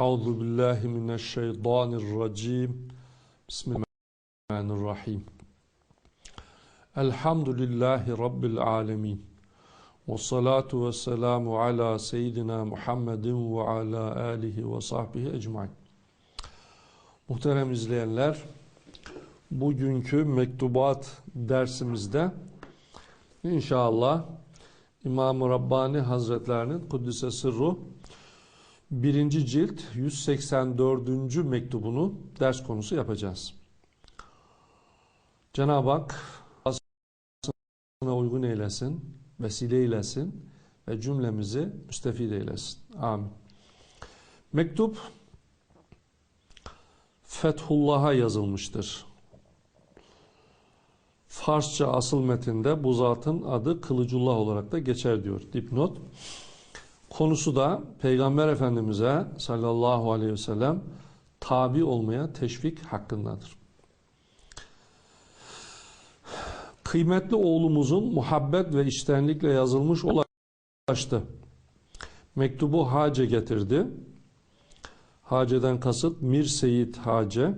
Euzu billahi mineşşeytanirracim. Bismillahirrahmanirrahim. Elhamdülillahi rabbil alamin. Ve salatu ve selamu ala seyyidina Muhammedin ve ala alihi ve sahbihi ecmaîn. Muhterem izleyenler, bugünkü mektubat dersimizde inşallah İmam-ı Rabbani Hazretlerinin Kuddise Sırru birinci cilt 184. mektubunu ders konusu yapacağız. Cenab-ı Hak asına uygun eylesin, vesile eylesin ve cümlemizi müstefid eylesin. Amin. Mektup Fethullah'a yazılmıştır. Farsça asıl metinde bu zatın adı Kılıcullah olarak da geçer diyor dipnot. Konusu da Peygamber Efendimiz'e sallallahu aleyhi ve sellem tabi olmaya teşvik hakkındadır. Kıymetli oğlumuzun muhabbet ve içtenlikle yazılmış ulaştı. Mektubu Hace getirdi. Hace'den kasıt Mir Seyit Hace.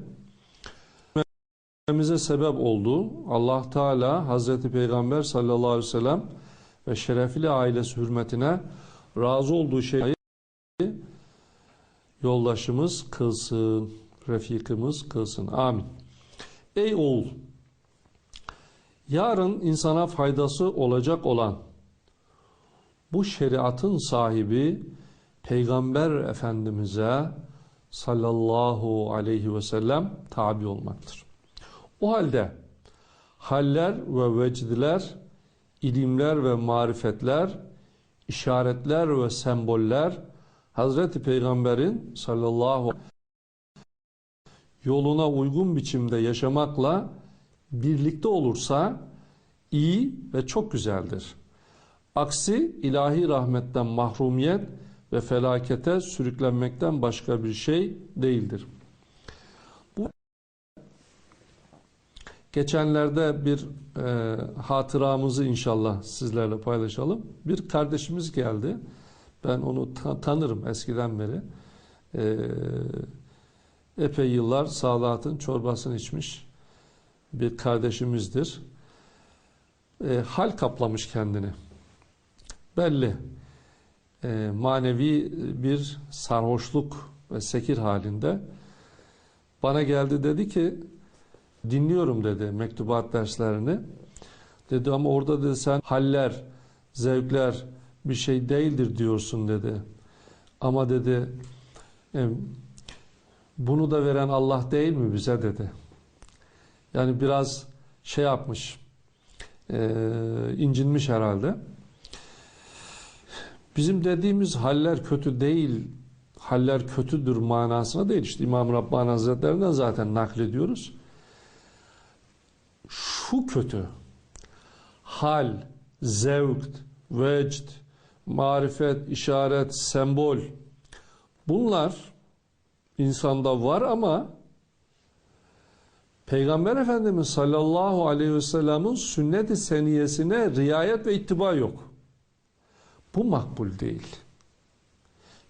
Bize sebep oldu. Allah Teala Hazreti Peygamber sallallahu aleyhi ve sellem ve şerefli ailesi hürmetine razı olduğu şeyi yoldaşımız kılsın, refikimiz kılsın. Amin. Ey oğul, yarın insana faydası olacak olan bu şeriatın sahibi Peygamber Efendimiz'e sallallahu aleyhi ve sellem tabi olmaktır. O halde haller ve vecdler, ilimler ve marifetler, işaretler ve semboller Hazreti Peygamber'in sallallahu yoluna uygun biçimde yaşamakla birlikte olursa iyi ve çok güzeldir. Aksi ilahi rahmetten mahrumiyet ve felakete sürüklenmekten başka bir şey değildir. Bu geçenlerde bir e, hatıramızı inşallah sizlerle paylaşalım. Bir kardeşimiz geldi. Ben onu ta tanırım eskiden beri. E, epey yıllar Sadat'ın çorbasını içmiş bir kardeşimizdir. E, hal kaplamış kendini. Belli. E, manevi bir sarhoşluk ve sekir halinde. Bana geldi dedi ki dinliyorum dedi mektubat derslerini. Dedi ama orada dedi sen haller, zevkler bir şey değildir diyorsun dedi. Ama dedi bunu da veren Allah değil mi bize dedi. Yani biraz şey yapmış, e, incinmiş herhalde. Bizim dediğimiz haller kötü değil, haller kötüdür manasına değil. İşte İmam Rabbani Hazretlerinden zaten naklediyoruz. Şu kötü, hal, zevk, vecd, marifet, işaret, sembol bunlar insanda var ama Peygamber Efendimiz sallallahu aleyhi ve sellem'in sünnet-i seniyesine riayet ve ittiba yok. Bu makbul değil.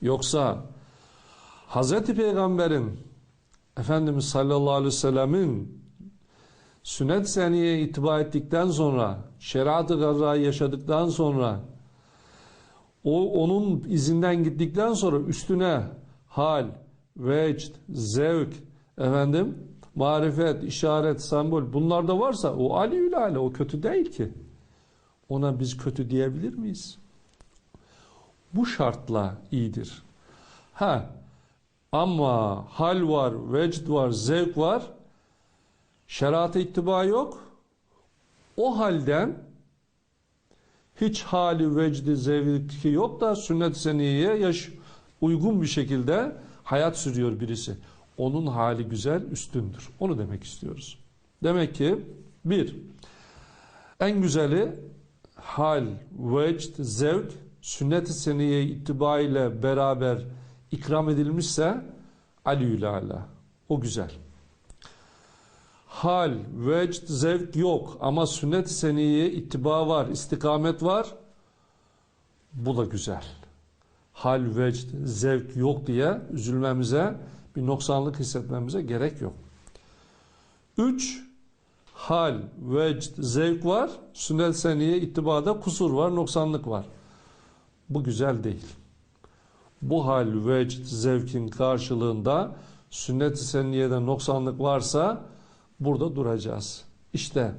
Yoksa Hz. Peygamber'in Efendimiz sallallahu aleyhi ve sellemin sünnet seniyeye itibar ettikten sonra şeriat-ı yaşadıktan sonra o onun izinden gittikten sonra üstüne hal, vecd, zevk, efendim, marifet, işaret, sembol bunlar da varsa o Ali ale o kötü değil ki. Ona biz kötü diyebilir miyiz? Bu şartla iyidir. Ha ama hal var, vecd var, zevk var. Şerata ittiba yok. O halden hiç hali, vecdi, zevki yok da sünnet seniyeye yaş uygun bir şekilde hayat sürüyor birisi. Onun hali güzel, üstündür. Onu demek istiyoruz. Demek ki bir, en güzeli hal, vecd, zevk, sünnet-i seniye itibariyle beraber ikram edilmişse aliyül. O güzel. Hal, vecd, zevk yok ama sünnet-i seniyeye ittiba var, istikamet var. Bu da güzel. hal, vecd, zevk yok diye üzülmemize, bir noksanlık hissetmemize gerek yok. Üç, hal, vecd, zevk var. Sünnet seniye ittibada kusur var, noksanlık var. Bu güzel değil. Bu hal, vecd, zevkin karşılığında sünnet-i seniyede noksanlık varsa burada duracağız. İşte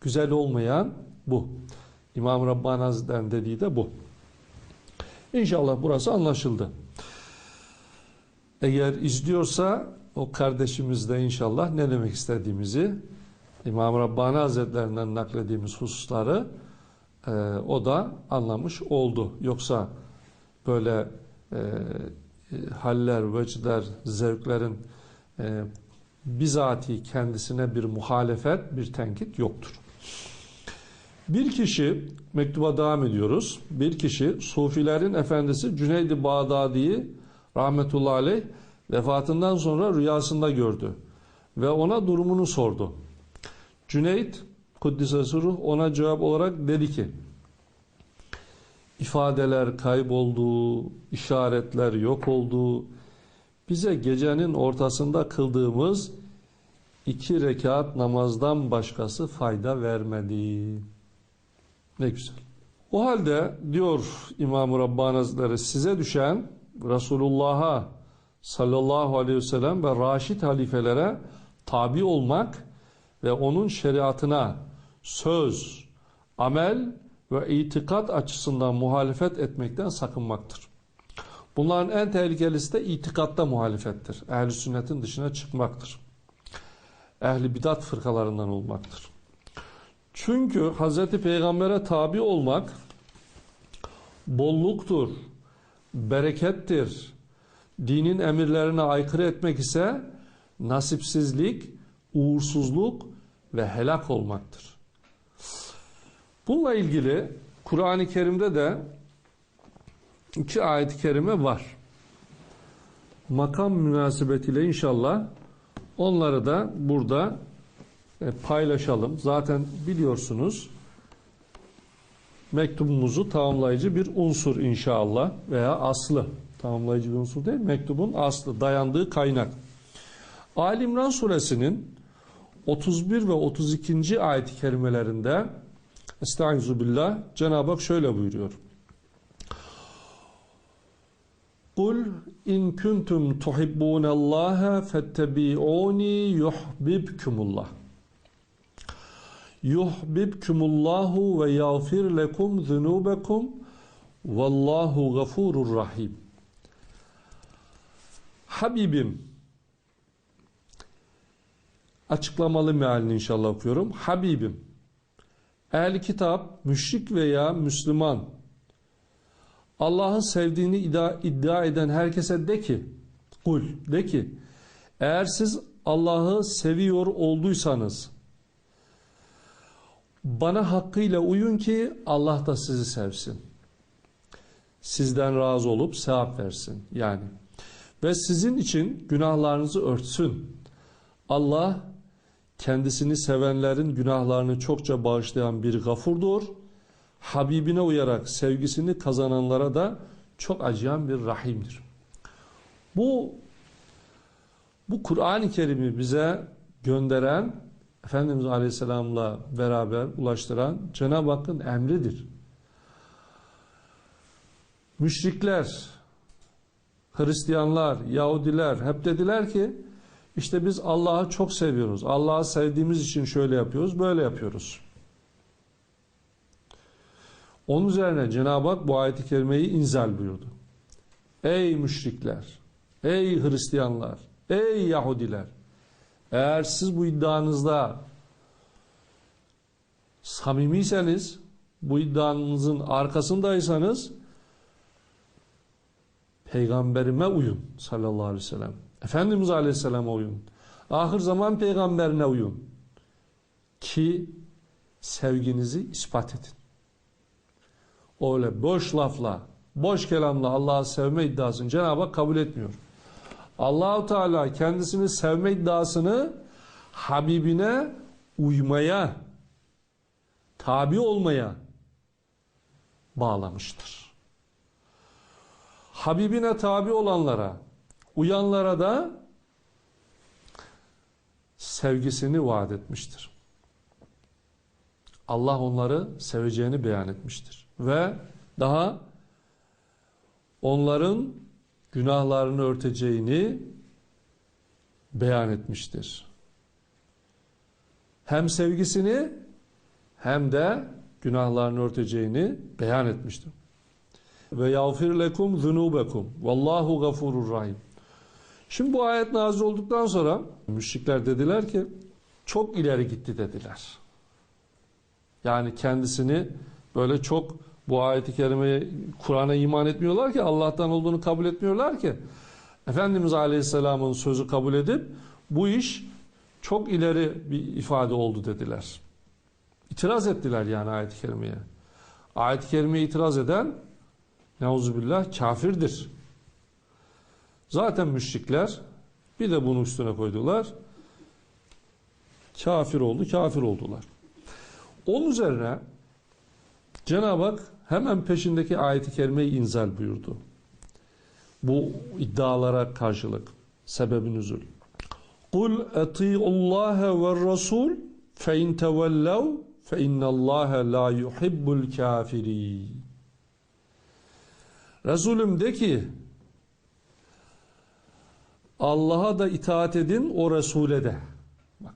güzel olmayan bu. İmam Rabbani Hazretleri'nin dediği de bu. İnşallah burası anlaşıldı. Eğer izliyorsa o kardeşimiz de inşallah ne demek istediğimizi İmam Rabbani Hazretlerinden naklediğimiz hususları e, o da anlamış oldu. Yoksa böyle e, haller, vecder, zevklerin e, bizatihi kendisine bir muhalefet, bir tenkit yoktur. Bir kişi, mektuba devam ediyoruz. Bir kişi, Sufilerin efendisi Cüneyd-i Bağdadi'yi rahmetullahi aleyh vefatından sonra rüyasında gördü. Ve ona durumunu sordu. Cüneyt, Kuddisesi Ruh ona cevap olarak dedi ki, ifadeler kayboldu, işaretler yok oldu. Bize gecenin ortasında kıldığımız iki rekat namazdan başkası fayda vermedi. Ne güzel. O halde diyor İmam-ı Rabbani Hazretleri size düşen Resulullah'a sallallahu aleyhi ve sellem ve Raşid halifelere tabi olmak ve onun şeriatına söz, amel ve itikat açısından muhalefet etmekten sakınmaktır. Bunların en tehlikelisi de itikatta muhalefettir. Ehli sünnetin dışına çıkmaktır. Ehli bidat fırkalarından olmaktır. Çünkü Hz. Peygamber'e tabi olmak bolluktur, berekettir. Dinin emirlerine aykırı etmek ise nasipsizlik, uğursuzluk ve helak olmaktır. Bununla ilgili Kur'an-ı Kerim'de de iki ayet-i kerime var. Makam münasebetiyle inşallah onları da burada e, paylaşalım. Zaten biliyorsunuz mektubumuzu tamamlayıcı bir unsur inşallah veya aslı. Tamamlayıcı bir unsur değil, mektubun aslı, dayandığı kaynak. Ali İmran suresinin 31 ve 32. ayet-i kerimelerinde Estaizu billah Cenab-ı Hak şöyle buyuruyor. Kul in kuntum tuhibbunallaha fettebi'uni yuhbibkumullah. Yuhbibkumullahu ve yağfir lekum zunubekum vallahu gafurur rahim. Habibim açıklamalı mealini inşallah okuyorum. Habibim Ehli kitap, müşrik veya Müslüman Allah'ın sevdiğini iddia, iddia eden herkese de ki kul de ki eğer siz Allah'ı seviyor olduysanız bana hakkıyla uyun ki Allah da sizi sevsin. Sizden razı olup sevap versin yani. Ve sizin için günahlarınızı örtsün. Allah kendisini sevenlerin günahlarını çokça bağışlayan bir gafurdur. Habibine uyarak sevgisini kazananlara da çok acıyan bir rahimdir. Bu bu Kur'an-ı Kerim'i bize gönderen Efendimiz Aleyhisselam'la beraber ulaştıran Cenab-ı Hakk'ın emridir. Müşrikler, Hristiyanlar, Yahudiler hep dediler ki işte biz Allah'ı çok seviyoruz. Allah'ı sevdiğimiz için şöyle yapıyoruz, böyle yapıyoruz. Onun üzerine Cenab-ı Hak bu ayet-i kerimeyi inzal buyurdu. Ey müşrikler, ey Hristiyanlar, ey Yahudiler, eğer siz bu iddianızda samimiyseniz, bu iddianızın arkasındaysanız, peygamberime uyun sallallahu aleyhi ve sellem. Efendimiz Aleyhisselam'a uyun. Ahir zaman peygamberine uyun. Ki sevginizi ispat edin. Öyle boş lafla, boş kelamla Allah'ı sevme iddiasını Cenab-ı Hak kabul etmiyor. Allahu Teala kendisini sevme iddiasını Habibine uymaya, tabi olmaya bağlamıştır. Habibine tabi olanlara, uyanlara da sevgisini vaat etmiştir. Allah onları seveceğini beyan etmiştir. Ve daha onların günahlarını örteceğini beyan etmiştir. Hem sevgisini hem de günahlarını örteceğini beyan etmiştir. Ve yağfir lekum zunubekum. Vallahu gafurur rahim. Şimdi bu ayet nazil olduktan sonra müşrikler dediler ki çok ileri gitti dediler. Yani kendisini böyle çok bu ayeti kerimeye Kur'an'a iman etmiyorlar ki Allah'tan olduğunu kabul etmiyorlar ki. Efendimiz Aleyhisselam'ın sözü kabul edip bu iş çok ileri bir ifade oldu dediler. İtiraz ettiler yani ayet-i kerimeye. Ayet-i kerimeye itiraz eden neuzubillah kafirdir. Zaten müşrikler bir de bunu üstüne koydular. Kafir oldu, kafir oldular. Onun üzerine Cenab-ı Hak hemen peşindeki ayet-i kerimeyi inzal buyurdu. Bu iddialara karşılık sebebi nüzul. Kul eti'ullaha ve rasul fe in tevellev fe innallaha la yuhibbul kafirin. Resulüm de ki Allah'a da itaat edin o Resul'e de. Bak.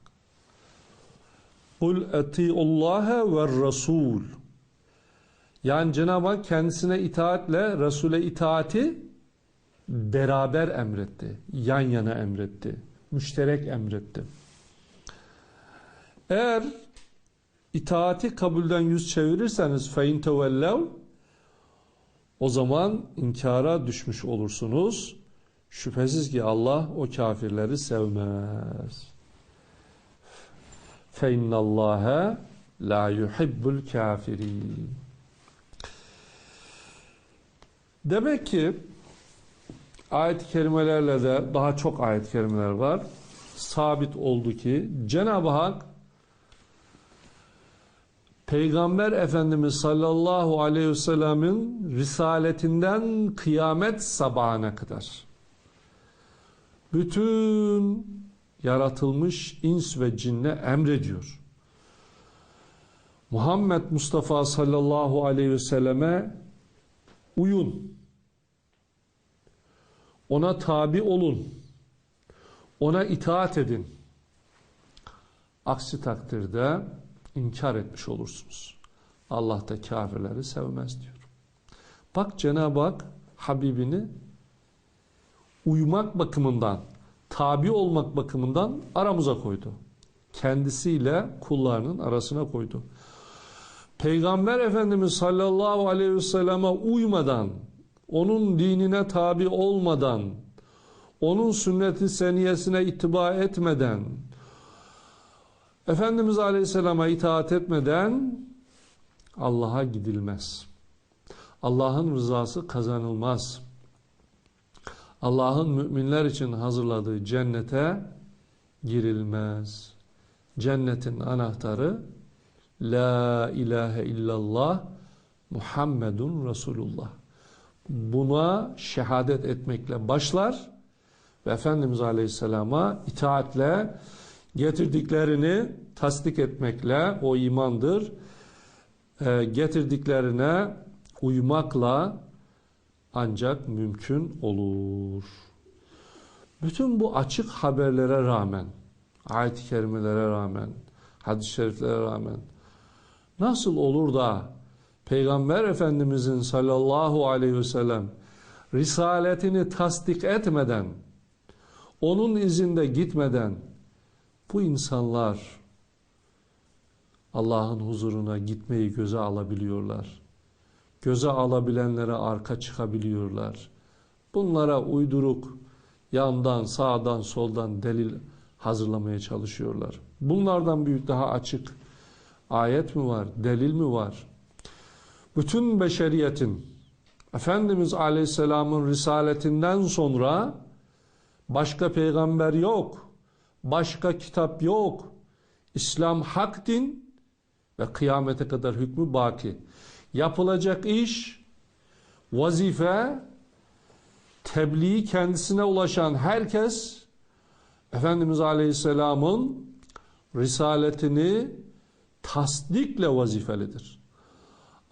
Kul eti'ullaha ve rasul. Yani Cenab-ı Hak kendisine itaatle Resul'e itaati beraber emretti. Yan yana emretti. Müşterek emretti. Eğer itaati kabulden yüz çevirirseniz fein tevellev o zaman inkara düşmüş olursunuz. Şüphesiz ki Allah o kafirleri sevmez. Fe innallâhe la yuhibbul kafirin. Demek ki ayet-i kerimelerle de daha çok ayet-i kerimeler var. Sabit oldu ki Cenab-ı Hak Peygamber Efendimiz sallallahu aleyhi ve sellemin risaletinden kıyamet sabahına kadar bütün yaratılmış ins ve cinne emrediyor. Muhammed Mustafa sallallahu aleyhi ve selleme uyun. Ona tabi olun. Ona itaat edin. Aksi takdirde inkar etmiş olursunuz. Allah da kafirleri sevmez diyor. Bak Cenab-ı Hak Habibini uyumak bakımından, tabi olmak bakımından aramıza koydu. Kendisiyle kullarının arasına koydu. Peygamber Efendimiz sallallahu aleyhi ve selleme uymadan, onun dinine tabi olmadan, onun sünneti seniyesine itibar etmeden, Efendimiz Aleyhisselam'a itaat etmeden Allah'a gidilmez. Allah'ın rızası kazanılmaz. Allah'ın müminler için hazırladığı cennete girilmez. Cennetin anahtarı La ilahe illallah Muhammedun Resulullah. Buna şehadet etmekle başlar ve Efendimiz Aleyhisselam'a itaatle getirdiklerini tasdik etmekle o imandır. E, getirdiklerine uymakla ancak mümkün olur. Bütün bu açık haberlere rağmen, ayet-i kerimelere rağmen, hadis-i şeriflere rağmen nasıl olur da Peygamber Efendimizin sallallahu aleyhi ve sellem risaletini tasdik etmeden, onun izinde gitmeden bu insanlar Allah'ın huzuruna gitmeyi göze alabiliyorlar. Göze alabilenlere arka çıkabiliyorlar. Bunlara uyduruk yandan, sağdan, soldan delil hazırlamaya çalışıyorlar. Bunlardan büyük daha açık ayet mi var, delil mi var? Bütün beşeriyetin Efendimiz Aleyhisselam'ın risaletinden sonra başka peygamber yok. Başka kitap yok. İslam hak din ve kıyamete kadar hükmü baki. Yapılacak iş, vazife tebliği kendisine ulaşan herkes Efendimiz Aleyhisselam'ın risaletini tasdikle vazifelidir.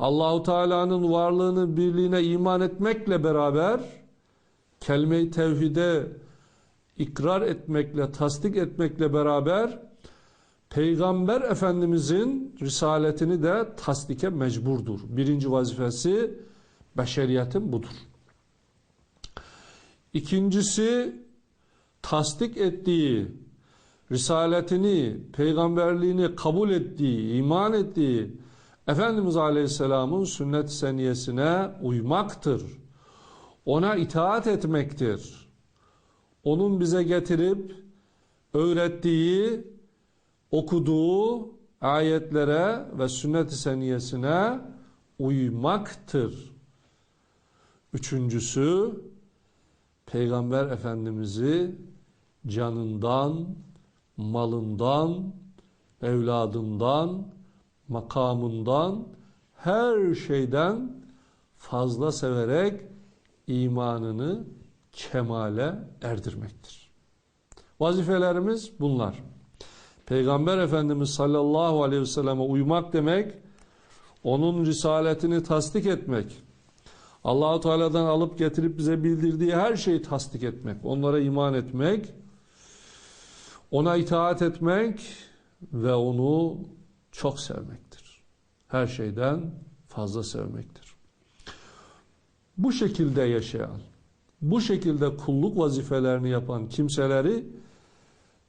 Allahu Teala'nın varlığını, birliğine iman etmekle beraber kelime-i tevhide ikrar etmekle, tasdik etmekle beraber Peygamber Efendimizin risaletini de tasdike mecburdur. Birinci vazifesi beşeriyetin budur. İkincisi tasdik ettiği, risaletini, peygamberliğini kabul ettiği, iman ettiği Efendimiz Aleyhisselam'ın sünnet seniyesine uymaktır. Ona itaat etmektir. Onun bize getirip öğrettiği, okuduğu ayetlere ve sünnet-i seniyesine uymaktır. Üçüncüsü, Peygamber Efendimiz'i canından, malından, evladından, makamından, her şeyden fazla severek imanını kemale erdirmektir. Vazifelerimiz bunlar. Peygamber Efendimiz sallallahu aleyhi ve selleme uymak demek, onun risaletini tasdik etmek, Allahu Teala'dan alıp getirip bize bildirdiği her şeyi tasdik etmek, onlara iman etmek, ona itaat etmek ve onu çok sevmektir. Her şeyden fazla sevmektir. Bu şekilde yaşayan, bu şekilde kulluk vazifelerini yapan kimseleri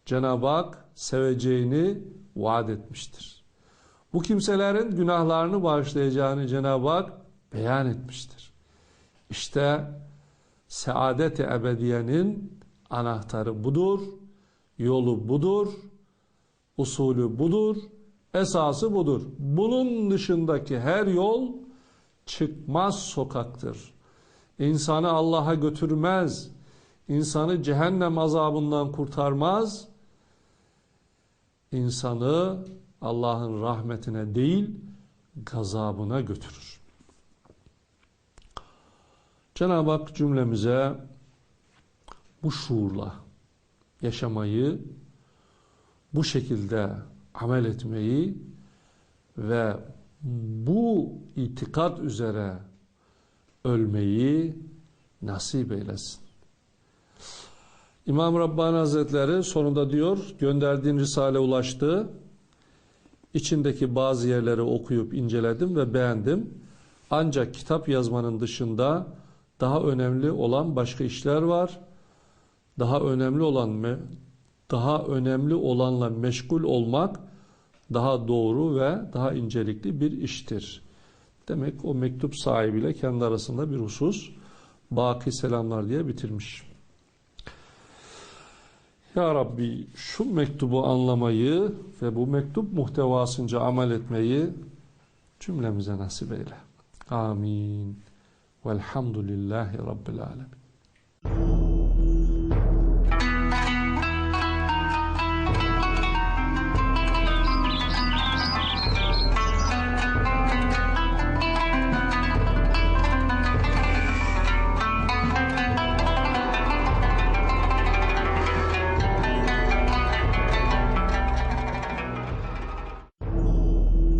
Cenab-ı Hak seveceğini vaat etmiştir. Bu kimselerin günahlarını bağışlayacağını Cenab-ı Hak beyan etmiştir. İşte saadet-i ebediyenin anahtarı budur, yolu budur, usulü budur, esası budur. Bunun dışındaki her yol çıkmaz sokaktır. İnsanı Allah'a götürmez, insanı cehennem azabından kurtarmaz, insanı Allah'ın rahmetine değil, gazabına götürür. Cenab-ı Hak cümlemize bu şuurla yaşamayı, bu şekilde amel etmeyi ve bu itikat üzere ölmeyi nasip eylesin. İmam Rabbani Hazretleri sonunda diyor, gönderdiğin Risale ulaştı. İçindeki bazı yerleri okuyup inceledim ve beğendim. Ancak kitap yazmanın dışında daha önemli olan başka işler var. Daha önemli olan daha önemli olanla meşgul olmak daha doğru ve daha incelikli bir iştir. Demek o mektup sahibiyle kendi arasında bir husus baki selamlar diye bitirmiş. Ya Rabbi şu mektubu anlamayı ve bu mektup muhtevasınca amel etmeyi cümlemize nasip eyle. Amin. Velhamdülillahi Rabbil Alemin.